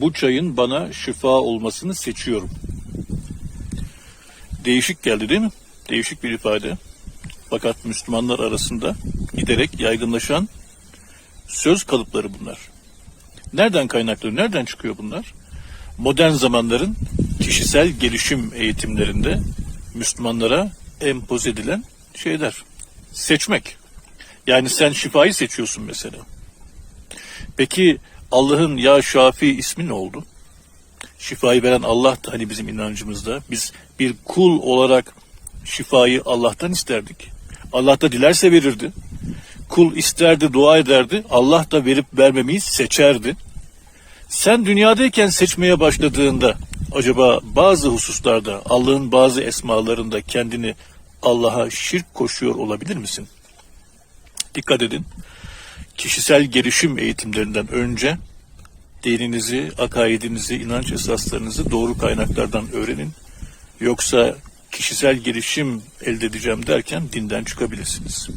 bu çayın bana şifa olmasını seçiyorum. Değişik geldi değil mi? Değişik bir ifade. Fakat Müslümanlar arasında giderek yaygınlaşan söz kalıpları bunlar. Nereden kaynaklı, nereden çıkıyor bunlar? Modern zamanların kişisel gelişim eğitimlerinde Müslümanlara empoze edilen şeyler. Seçmek. Yani sen şifayı seçiyorsun mesela. Peki Allah'ın ya Şafi ismi ne oldu? Şifayı veren Allah da hani bizim inancımızda. Biz bir kul olarak şifayı Allah'tan isterdik. Allah da dilerse verirdi. Kul isterdi, dua ederdi. Allah da verip vermemeyi seçerdi. Sen dünyadayken seçmeye başladığında acaba bazı hususlarda Allah'ın bazı esmalarında kendini Allah'a şirk koşuyor olabilir misin? Dikkat edin. Kişisel gelişim eğitimlerinden önce dininizi, akaidinizi, inanç esaslarınızı doğru kaynaklardan öğrenin. Yoksa kişisel gelişim elde edeceğim derken dinden çıkabilirsiniz.